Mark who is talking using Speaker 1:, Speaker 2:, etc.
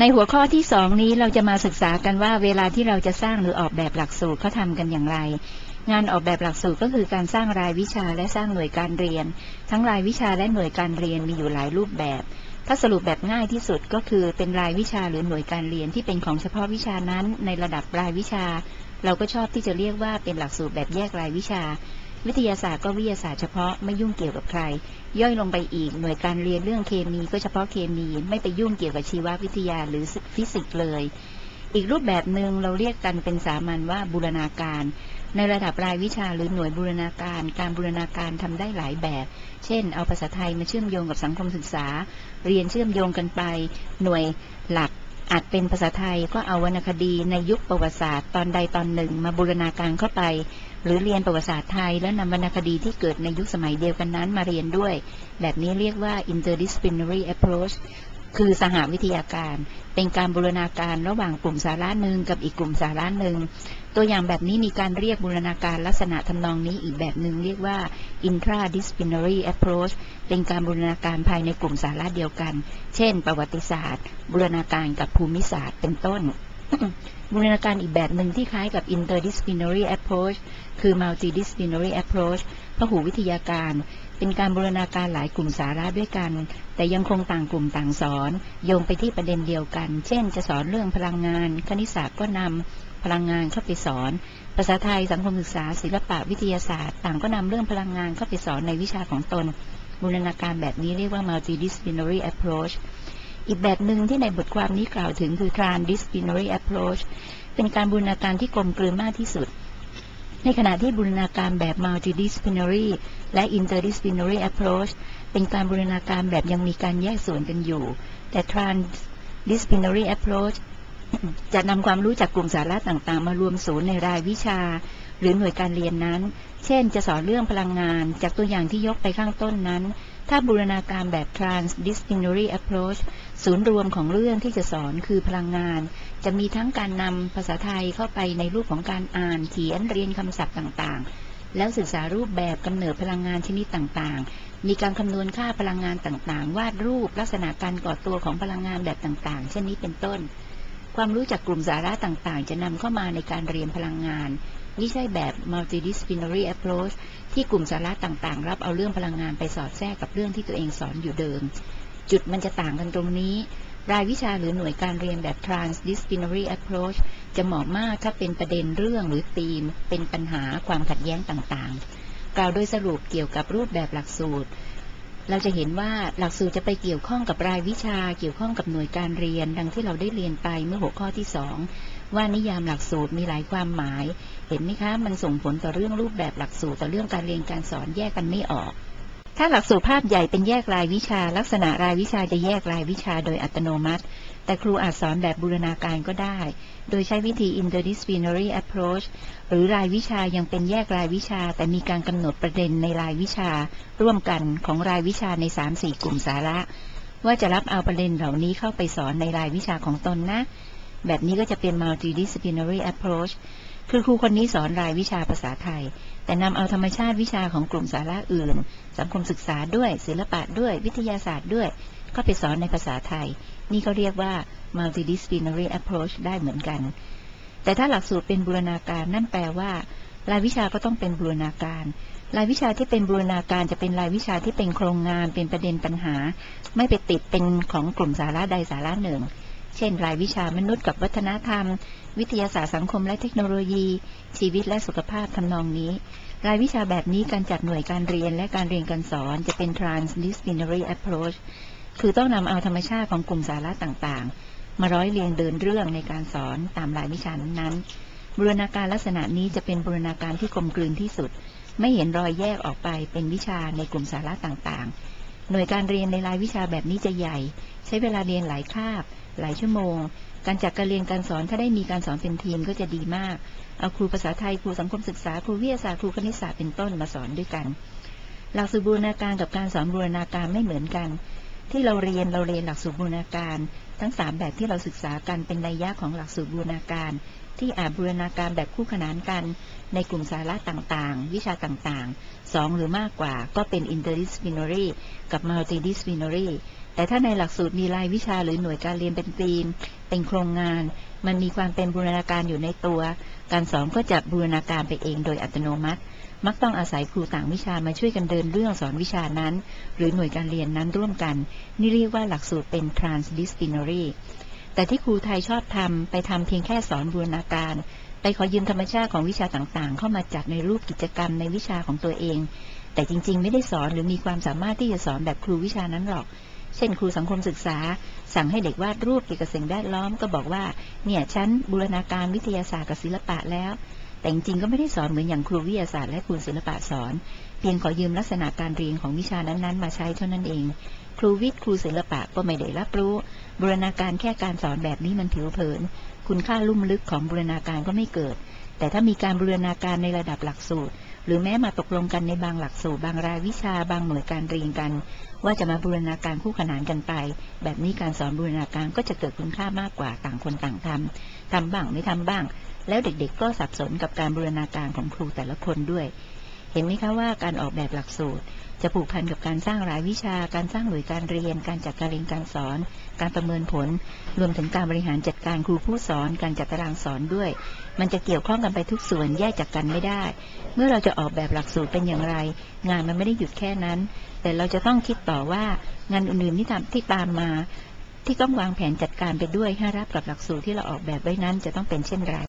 Speaker 1: ในหัวข้อที่สองนี้เราจะมาศึกษากันว่าเวลาที่เราจะสร้างหรือออกแบบหลักสูตรเขาทำกันอย่างไร งานออกแบบหลักสูตรก็คือการสร้างรายวิชาและสร้างหน่วยการเรียน ทั้งรายวิชาและหน่วยการเรียนมีอยู่หลายรูปแบบ ถ้าสรุปแบบง่ายที่สุดก็คือเป็นรายวิชาหรือหน่วยการเรียนที่เป็นของเฉพาะวิชานั้น ในระดับรายวิชา เราก็ชอบที่จะเรียกว่าเป็นหลักสูตรแบบแยกรายวิชา วิทยาศาสตร์ก็วิทยาศาสตร์เฉพาะไม่ยุ่งเกี่ยวกับใคร ย่อยลงไปอีกหน่วยการเรียนเรื่องเคมีก็เฉพาะเคมี ไม่ไปยุ่งเกี่ยวกับชีววิทยาหรือฟิสิกส์เลย อีกรูปแบบหนึ่งเราเรียกกันเป็นสามัญว่าบูรณาการ ในระดับรายวิชาหรือหน่วยบูรณาการ การบูรณาการทำได้หลายแบบ เช่น เอาภาษาไทยมาเชื่อมโยงกับสังคมศึกษา เรียนเชื่อมโยงกันไป หน่วยหลัก อาจเป็นภาษาไทยก็เอาวรรณคดีในยุคประวัติศาสตร์ตอนใดตอนหนึ่ง มาบูรณาการเข้าไป หรือเรียนประวัติศาสตร์ไทย แล้วนำวรรณคดีที่เกิดในยุคสมัยเดียวกันนั้นมาเรียนด้วย แบบนี้เรียกว่า interdisciplinary approach คือสหวิทยาการ เป็นการบูรณาการระหว่างกลุ่มสาระหนึ่งกับอีกกลุ่มสาระหนึ่ง ตัวอย่างแบบนี้มีการเรียกบูรณาการลักษณะทำนองนี้อีกแบบหนึ่งเรียกว่า intradisciplinary approach เป็นการบูรณาการภายในกลุ่มสาระเดียวกัน เช่น ประวัติศาสตร์ บูรณาการกับภูมิศาสตร์เป็นต้น บูรณาการอีกแบบหนึ่งที่คล้ายกับ interdisciplinary approach คือ multidisciplinary approach พหูวิทยาการ เป็นการบูรณาการหลายกลุ่มสาระด้วยกัน แต่ยังคงต่างกลุ่มต่างสอน โยงไปที่ประเด็นเดียวกัน เช่น จะสอนเรื่องพลังงาน คณิตศาสตร์ก็นำพลังงานเข้าไปสอน ภาษาไทย สังคมศึกษา ศิลปะวิทยาศาสตร์ ต่างก็นำเรื่องพลังงานเข้าไปสอนในวิชาของตน บูรณาการแบบนี้เรียกว่า multidisciplinary approach อีกแบบหนึ่งที่ในบทความนี้กล่าวถึงคือ transdisciplinary approach เป็นการบูรณาการที่กลมกลืนมากที่สุด ในขณะที่บูรณาการแบบ multidisciplinary และ interdisciplinary approach เป็นการบูรณาการแบบยังมีการแยกส่วนกันอยู่ แต่ transdisciplinary approach จะนำความรู้จากกลุ่มสาระต่างๆ มารวมศูนย์ในรายวิชา หรือหน่วยการเรียนนั้น เช่น จะสอนเรื่องพลังงาน จากตัวอย่างที่ยกไปข้างต้นนั้น ถ้าบูรณาการแบบ transdisciplinary approach ศูนย์รวมของเรื่องที่จะสอนคือพลังงาน จะมีทั้งการนำภาษาไทยเข้าไปในรูปของการอ่านเขียนเรียนคำศัพท์ต่างๆ แล้วศึกษารูปแบบกำเนิดพลังงานชนิดต่างๆ มีการคำนวณค่าพลังงานต่างๆ วาดรูปลักษณะการก่อตัวของพลังงานแบบต่างๆ เช่นนี้เป็นต้น ความรู้จากกลุ่มสาระต่างๆ จะนำเข้ามาในการเรียนพลังงานนี่ใช่แบบ multidisciplinary approach ที่กลุ่มสาระต่างๆ รับเอาเรื่องพลังงานไปสอดแทรกกับเรื่องที่ตัวเองสอนอยู่เดิม จุดมันจะต่างกันตรงนี้ รายวิชาหรือหน่วยการเรียนแบบ transdisciplinary approach จะเหมาะมากถ้าเป็นประเด็นเรื่องหรือธีม เป็นปัญหาความขัดแย้งต่างๆ กล่าวโดยสรุปเกี่ยวกับรูปแบบหลักสูตร เราจะเห็นว่าหลักสูตรจะไปเกี่ยวข้องกับรายวิชา เกี่ยวข้องกับหน่วยการเรียน ดังที่เราได้เรียนไปเมื่อหัวข้อที่สองว่านิยามหลักสูตรมีหลายความหมาย เห็นไหมคะ มันส่งผลต่อเรื่องรูปแบบหลักสูตรต่อเรื่องการเรียนการสอนแยกกันไม่ออก ถ้าหลักสูตรภาพใหญ่เป็นแยกรายวิชา ลักษณะรายวิชาจะแยกรายวิชาโดยอัตโนมัติ แต่ครูอาจสอนแบบบูรณาการก็ได้ โดยใช้วิธี interdisciplinary approach หรือรายวิชายังเป็นแยกรายวิชา แต่มีการกำหนดประเด็นในรายวิชา ร่วมกันของรายวิชาใน 3-4 กลุ่มสาระ ว่าจะรับเอาประเด็นเหล่านี้เข้าไปสอนในรายวิชาของตนนะ แบบนี้ก็จะเป็น multidisciplinary approach คือครูคนนี้สอนรายวิชาภาษาไทย แต่นำเอาธรรมชาติวิชาของกลุ่มสาระอื่น สังคมศึกษาด้วยศิลปะด้วยวิทยาศาสตร์ด้วย ก็ไปสอนในภาษาไทย นี่เขาเรียกว่า multidisciplinary approach ได้เหมือนกัน แต่ถ้าหลักสูตรเป็นบูรณาการนั่นแปลว่า รายวิชาก็ต้องเป็นบูรณาการ รายวิชาที่เป็นบูรณาการจะเป็นรายวิชาที่เป็นโครงงานเป็นประเด็นปัญหา ไม่ไปติดเป็นของกลุ่มสาระใดสาระหนึ่ง เช่น รายวิชามนุษย์กับวัฒนธรรม วิทยาศาสตร์สังคมและเทคโนโลยี ชีวิตและสุขภาพทำนองนี้ รายวิชาแบบนี้การจัดหน่วยการเรียนและการเรียนการสอนจะเป็น transdisciplinary approach คือต้องนำเอาธรรมชาติของกลุ่มสาระต่างๆ มาร้อยเรียงเดินเรื่องในการสอนตามรายวิชานั้นๆบูรณาการลักษณะนี้จะเป็นบูรณาการที่กลมกลืนที่สุด ไม่เห็นรอยแยกออกไปเป็นวิชาในกลุ่มสาระต่างๆ หน่วยการเรียนในรายวิชาแบบนี้จะใหญ่ ใช้เวลาเรียนหลายคาบ หลายชั่วโมง การจัดการเรียนการสอนถ้าได้มีการสอนเป็นทีมก็จะดีมาก เอาครูภาษาไทยครูสังคมศึกษาครูวิทยาศาสตร์ครูคณิตศาสตร์เป็นต้นมาสอนด้วยกัน หลักสูตรบูรณาการกับการสอนบูรณาการไม่เหมือนกัน ที่เราเรียนเราเรียนหลักสูตรบูรณาการ ทั้งสามแบบที่เราศึกษากันเป็นนัยยะของหลักสูตรบูรณาการ ที่อาจบูรณาการแบบคู่ขนานกันในกลุ่มสาระต่างๆ วิชาต่างๆสองหรือมากกว่าก็เป็น interdisciplinary กับ multidisciplinary แแต่ถ้าในหลักสูตรมีรายวิชาหรือหน่วยการเรียนเป็นธีม เป็นโครงงาน มันมีความเป็นบูรณาการอยู่ในตัว การสอนก็จะบูรณาการไปเองโดยอัตโนมัติ มักต้องอาศัยครูต่างวิชามาช่วยกันเดินเรื่องสอนวิชานั้น หรือหน่วยการเรียนนั้นร่วมกัน นี่เรียกว่าหลักสูตรเป็น transdisciplinary แต่ที่ครูไทยชอบทำไปทำเพียงแค่สอนบูรณาการ ไปขอยืมธรรมชาติของวิชาต่างๆ เข้ามาจัดในรูปกิจกรรมในวิชาของตัวเอง แต่จริงๆ ไม่ได้สอนหรือมีความสามารถที่จะสอนแบบครูวิชานั้นหรอก เช่น ครูสังคมศึกษา สั่งให้เด็กวาดรูปเกี่ยวกับสิ่งแวดล้อมก็บอกว่า เนี่ยฉันบูรณาการวิทยาศาสตร์กับศิลปะแล้วแต่จริงๆก็ไม่ได้สอนเหมือนอย่างครูวิทยาศาสตร์และครูศิลปะสอน เพียงขอยืมลักษณะการเรียนของวิชานั้นๆ มาใช้เท่านั้นเอง ครูวิทย์ครูศิลปะก็ไม่ได้รับรู้ บูรณาการแค่การสอนแบบนี้มันผิวเผิน คุณค่าลุ่มลึกของบูรณาการก็ไม่เกิด แต่ถ้ามีการบูรณาการในระดับหลักสูตร หรือแม้มาตกลงกันในบางหลักสูตร บางรายวิชาบางหน่วยการเรียนกัน ว่าจะมาบูรณาการคู่ขนานกันไป แบบนี้การสอนบูรณาการก็จะเกิดคุณค่ามากกว่าต่างคนต่างทำทำบ้างไม่ทำบ้าง แล้วเด็กๆก็สับสนกับการบูรณาการของครูแต่ละคนด้วย เห็นไหมคะว่าการออกแบบหลักสูตร จะผูกพันกับการสร้างรายวิชา การสร้างหน่วยการเรียน การจัดการเรียนการสอน การประเมินผล รวมถึงการบริหารจัดการครูผู้สอน การจัดตารางสอนด้วย มันจะเกี่ยวข้องกันไปทุกส่วนแยกจากกันไม่ได้ เมื่อเราจะออกแบบหลักสูตรเป็นอย่างไร งานมันไม่ได้หยุดแค่นั้น แต่เราจะต้องคิดต่อว่างานอื่นๆที่ทำที่ตามมา ที่ต้องวางแผนจัดการไปด้วยให้รับกับหลักสูตรที่เราออกแบบไว้นั้นจะต้องเป็นเช่นไร